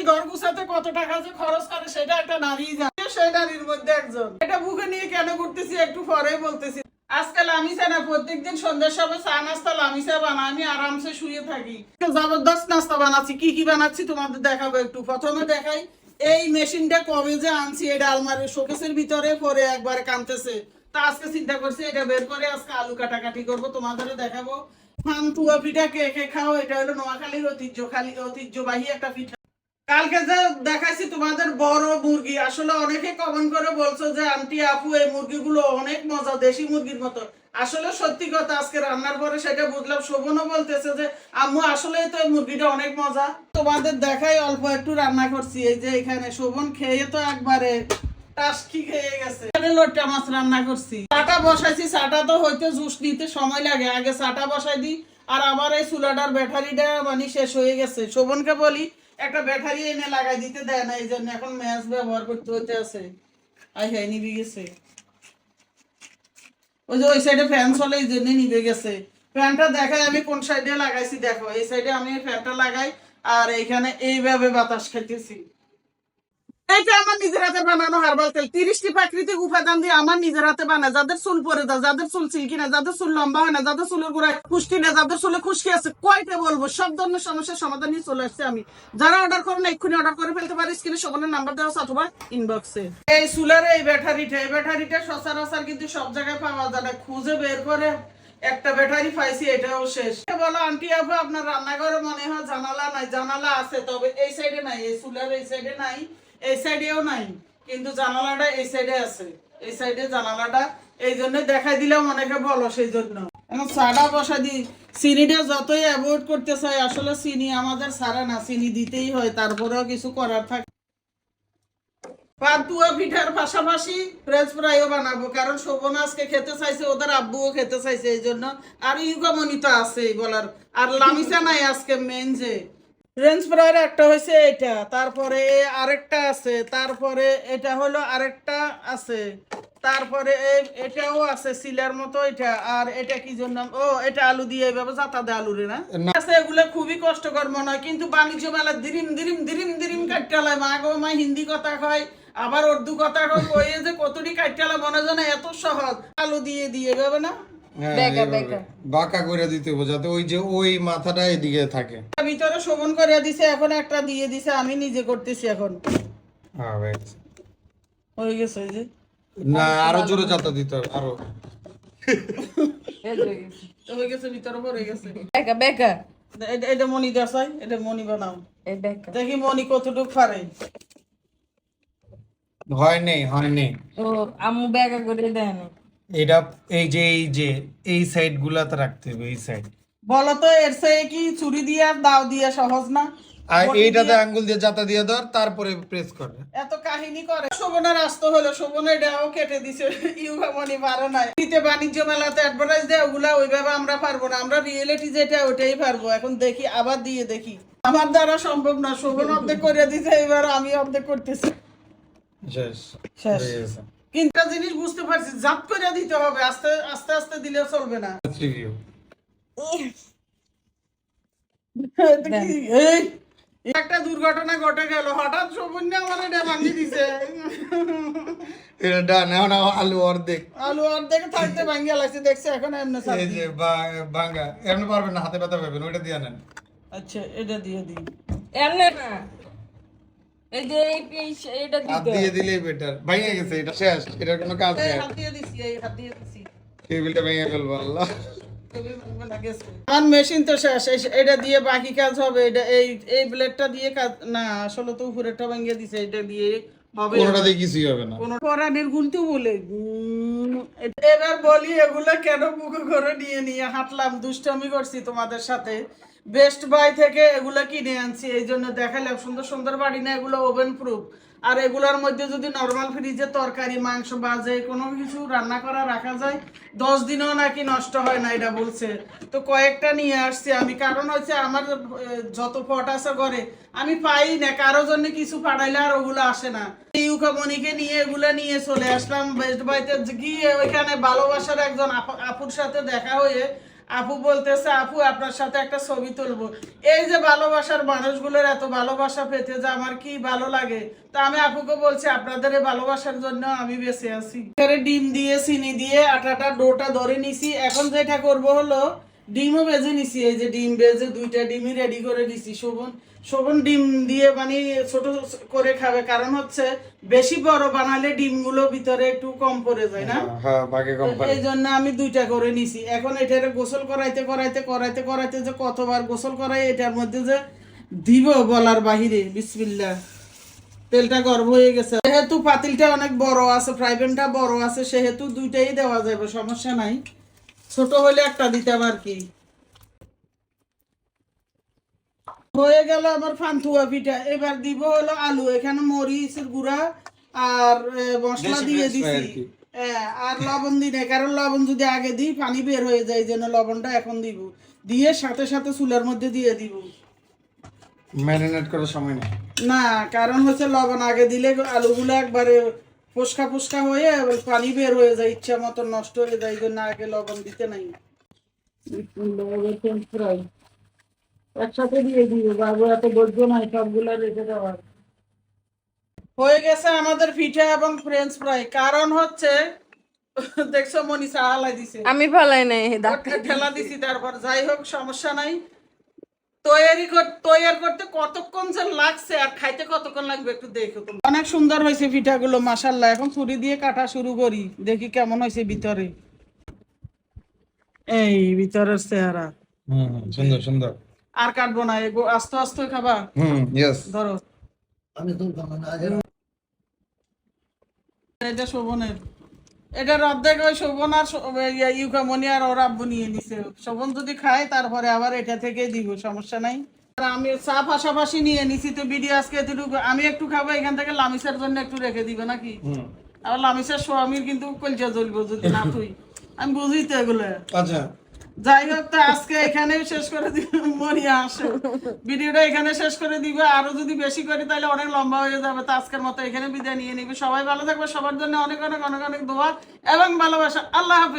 এই কত টাকা যে খরচ করে, সেটা একটা নারী জানে। নারীর মধ্যে একজন। এটা নিয়ে কেন করতেছি, একটু পরেই বলতেছি। আজকাল আমি না, প্রত্যেকদিন সন্ধ্যার সময় চা নাস্তা বানা আমি আরামসে শুয়ে থাকি। জবরদস্ত নাস্তা বানাচ্ছি। কি কি বানাচ্ছি তোমাদের দেখাবো একটু। প্রথমে দেখাই, এই মেশিনটা কবে যে আনছি, এটা শোকেসের ভিতরে পরে একবারে কানতেছে। তা আজকে চিন্তা করছি, এটা বের করে আজকে আলু কাটাকাটি করব, তোমাদেরও দেখাবো। ফান্তুয়া পিঠা কে কে খাও, এটা হলো নোয়াখালীর ঐতিহ্য, খালি ঐতিহ্যবাহী একটা পিঠা। কালকে যে দেখাইছি তোমাদের বড় মুরগি, আসলে অনেকে কমেন্ট করে বলছো যে, আন্টি, আপু, এই মুরগিগুলো অনেক মজা, দেশি মুরগির মতো। আসলে সত্যি কথা, আজকে রান্নার পরে সেটা বুঝলাম। শোভনও বলতেছে যে, আম্মু আসলে তো এই মুরগিটা অনেক মজা। তোমাদের দেখাই অল্প একটু রান্না করছি। এই যে এখানে শোভন খেয়ে তো একবারে টাস্কি খেয়ে গেছে। মাছ রান্না করছি। চাটা বসাইছি তো জুস নিতে সময় লাগে। আগে বসাই দিই, আর আবার এই চুলাটার ব্যাটারিটা মানে শেষ হয়ে গেছে। শোভনকে বলি একটা ব্যাটারি এনে লাগাই দিতে দেয় না এই জন্য এখন ম্যাচ ব্যবহার করতে হতে আছে। আই হাই নিবি গেছে। ওই যে ওই সাইডে ফ্যান চলে এই জন্য নিবে গেছে। ফ্যানটা দেখাই, আমি কোন সাইডে লাগাইছি? দেখো, এই সাইডে আমি ফ্যানটা লাগাই, আর এইখানে এইভাবে বাতাস খাইতেছি। এটা আমার নিজের হাতে বানানো হার্বাল তেল। তিরিশটি প্রাকৃতিক উপাদান দিয়ে আমার নিজের হাতে বানায়। যাদের চুল পরে যাদের চুল না যাদের চুল লম্বা হয় না, যাদের চুলের গোড়ায় না যাদের চুলে আছে, কয়টা বলব? সব ধরনের সমস্যার সমাধান নিয়ে চলে আসছে আমি। যারা অর্ডার করেন, এক্ষুনি করে ফেলতে স্ক্রিনে নাম্বার দেওয়া আছে অথবা ইনবক্সে এই চুলের এই ব্যাটারিটা এই ব্যাটারিটা সচরাচর কিন্তু সব জায়গায় পাওয়া যায় না। খুঁজে বের করে একটা ব্যাটারি পাইছি, এটাও শেষ। বলো, আন্টি আপু, আপনার রান্নাঘরে মনে হয় জানালা নাই? জানালা আছে, তবে এই সাইডে নাই, এই চুলের এই সাইডে নাই। এই সাইডেও নাই, কিন্তু জানালাটা এই সাইডে আছে। এই সাইডে জানালাটা, এই জন্য দেখাই দিলাম অনেকে বলো সেই জন্য এখন চাটা বসা দি, চিনিটা যতই অ্যাভয়েড করতে চাই, আসলে চিনি আমাদের সারা না, চিনি দিতেই হয়, তারপরেও কিছু করার থাকে। পান্তুয়া পিঠার পাশাপাশি ফ্রেঞ্চ ফ্রাইও বানাবো, কারণ শোভন আজকে খেতে চাইছে, ওদের আব্বুও খেতে চাইছে, এই জন্য। আর ইউকামনি তো আছেই বলার, আর লামিসা নাই আজকে মেন যে। ফ্রেঞ্চ ফ্রাইয়ের একটা হয়েছে এটা তারপরে আরেকটা আছে তারপরে এটা হলো আরেকটা আছে তারপরে এটাও আছে সিলার মতো এটা আর এটা কি জন্য? ও এটা আলু দিয়ে এভাবে জাতা দেয় আলু রে না। আছে এগুলো খুবই কষ্টকর মনে হয় কিন্তু বাণিজ্য মেলা দিরিম দিরিম দিরিম দিরিম কাটালায় মা গো মা হিন্দি কথা কয় আবার উর্দু কথা কয় যে কতটি কাটালা মনে জানে এত সহজ। আলু দিয়ে দিয়ে এভাবে না? হ্যাঁ, বেকা, এভাবে। বেকা। করে দিতে হবে যাতে ওই যে ওই মাথাটা এদিকে থাকে। ভিতরে শোভন করে দিছে এখন একটা দিয়ে দিছে আমি নিজে করতেছি এখন। হ্যাঁ হয়ে গেছে। হয়ে যে। না আরও জোরে যাতা দিতে হবে আরও। এই যে গেছে। হয়ে গেছে ভিতরে পড়ে গেছে। বেকা বেকা এটা- এটা মনি দেশাই এটা মনি বানাও। দেখি মনি কতটুকু পারে। হয় নেই হয় নেই। ও আম্মু বেকা করে দেয় না। এটা এই যে এই যে এই সাইড গুলাতে রাখতে হবে এই সাইড বলো তো এর সে কি চুরি দিয়া দাও দিয়া সহজ না? আর এইটাতে আঙ্গুল দিয়ে যাতা দিয়ে ধর তারপরে প্রেস করে। এত কাহিনী করে। শোভনের আসতে হলো এটাও কেটে দিছে। পারে নাই। বাণিজ্য মেলাতে অ্যাডভার্টাইজ দেয় ওগুলা ওইভাবে আমরা পারব না। আমরা রিয়েলিটি যেটা ওটাই পারব। এখন দেখি আবার দিয়ে দেখি। আমার দ্বারা সম্ভব না। শোভন অর্ধেক করে দিতে এবার আমি অর্ধেক করতেছি। শেষ। শেষ। কিন্তু জিনিস বুঝতে পারছি জাত করে দিতে হবে আস্তে আস্তে আস্তে দিলে চলবে না। রিভিউ একটা দুর্ঘটনা ঘটে গেল হঠাৎ সবুন্য আমার এটা ভাঙি দিছে। এটা ডান এখন আলু অর্ধেক। আলু অর্ধেক থাকতে ভাঙিয়া লাগছে দেখছে এখন এমনি এই যে ভাঙা এমনি পারবেন না হাতে ব্যথা পাবেন ওইটা দিয়ে নেন। আচ্ছা এটা দিয়ে দিই। এমনে না। এই যে এটা হাত দিয়ে দিলেই বেটার ভেঙে গেছে এটা শেষ। এটার কোনো কাজ নেই। হাত দিয়ে দিছি এই হাত দিয়ে দিছি। টেবিলটা ভেঙে ফেলব আল্লাহ। আমার মেশিন তো শেষ। এটা দিয়ে বাকি কাজ হবে। এটা এই এই ব্লেডটা দিয়ে কাজ না আসলে তো উপরেরটা ভাঙিয়ে দিছে। এটা দিয়ে কিছুই হবে না। বলে এবার বলি এগুলো কেন বুকে করে নিয়ে নিয়ে হাঁটলাম? দুষ্টামি করছি তোমাদের সাথে। বেস্ট বাই থেকে এগুলো কিনে আনছি এই জন্য দেখালাম। সুন্দর সুন্দর বাড়ি না এগুলো ওভেন প্রুফ আর এগুলোর মধ্যে যদি নর্মাল ফ্রিজে তরকারি, মাংস বা যে কোনো কিছু রান্না করা রাখা যায়, দশ দিনও নাকি নষ্ট হয় না এটা বলছে। তো কয়েকটা নিয়ে আসছি আমি। কারণ হচ্ছে আমার যত পট আছে ঘরে, আমি পাই না। কারও জন্য কিছু পাঠাইলে আর ওগুলো আসে না। ইউকামনিকে নিয়ে এগুলো নিয়ে চলে আসলাম। বেস্ট বাইতে গিয়ে ওইখানে ভালোবাসার একজন আপুর সাথে দেখা হয়ে আপু বলতেছে, আপু, আপনার সাথে একটা ছবি তুলবো। এই যে ভালোবাসার মানুষগুলোর এত ভালোবাসা পেতে যে আমার কি ভালো লাগে? তা আমি আপুকে বলছি, আপনাদের ভালোবাসার জন্য আমি বেঁচে আছি। ডিম দিয়ে, চিনি দিয়ে, আটাটা, ডোটা ধরে নিছি। এখন যেটা করব হলো ডিমও বেজে নিছি এই যে ডিম বেজে দুইটা ডিমই রেডি করে নিছি শোভন। শোভন ডিম দিয়ে মানে ছোট করে খাবে কারণ হচ্ছে বেশি বড় বানালে ডিমগুলো ভিতরে একটু কম পড়ে যায় না? হ্যাঁ তো এই জন্য আমি দুইটা করে নিছি। এখন এটারে গোসল করাইতে করাইতে করাইতে করাইতে যে কতবার গোসল করাই এটার মধ্যে যে দিব বলার বাহিরে বিসমিল্লাহ। তেলটা গরম হয়ে গেছে। যেহেতু পাতিলটা অনেক বড় আছে ফ্রাই প্যানটা বড় আছে সেহেতু দুইটাই দেওয়া যাবে সমস্যা নাই। ছোট হলে একটা দিতাম আর কি? হয়ে গেল আমার ফান্তুয়া পিঠা। এবার দিব হলো আলু এখানে মরিচের গুঁড়া আর মশলা দিয়ে দিছি। আর লবণ দিই না কারণ লবণ যদি আগে দিই পানি বের হয়ে যায় যেন লবণটা এখন দিব। দিয়ে সাথে সাথে চুলার মধ্যে দিয়ে দিব। ম্যারিনেট করার সময় নেই। না কারণ হচ্ছে লবণ আগে দিলে আলুগুলো একবারে ফুসকা ফুসকা হয়ে পানি বের হয়ে যায় ইচ্ছা মতো নষ্ট হয়ে যায় এই জন্য আগে লবণ দিতে নাই। একসাথে দিয়ে দিব বাবু এত বৈধ নাই সবগুলো রেখে দেওয়ার হয়ে গেছে আমাদের পিঠা এবং ফ্রেঞ্চ ফ্রাই কারণ হচ্ছে দেখছ মনীষা হালাই দিছে। আমি ফালাই নাই ঠেলা দিছি তারপর যাই হোক সমস্যা নাই। তৈরি তৈয়ার করতে কতক্ষণ যে লাগছে আর খাইতে কতক্ষণ লাগবে একটু দেখো তুমি অনেক সুন্দর হয়েছে পিঠাগুলো মাসাল্লাহ এখন ছুরি দিয়ে কাটা শুরু করি দেখি কেমন হয়েছে ভিতরে। এই ভিতরের চেহারা। সুন্দর সুন্দর। আর কাটবো না এগো আস্তে আস্তে খাবা? হুম ইয়েস ধরো। এটা শোভনের। এটার অর্ধেক ওই শোভন আর ইউকামনি আর ওর আব্বু নিয়ে নিছে। শোভন যদি খায় তারপরে আবার এটা থেকে দিব সমস্যা নাই। আমি চা পাশাপাশি নিয়ে নিছি তো আজকে এতটুকু আমি একটু খাব এখান থেকে লামিসার জন্য একটু রেখে দিবে নাকি? লামিসার স্বামীর কিন্তু জ্বলবো যদি না তুই। আমি বুঝি তো এগুলো। আচ্ছা। যাই হোক তো আজকে এখানেই শেষ করে দিব মরিয়া আসে। ভিডিওটা এখানে শেষ করে দিবে আরও যদি বেশি করি তাহলে অনেক লম্বা হয়ে যাবে তো আজকের মতো এখানে বিদায় নিয়ে নিবে। সবাই ভালো থাকবে সবার জন্য অনেক অনেক অনেক অনেক দোয়া এবং ভালোবাসা। আল্লাহ হাফেজ।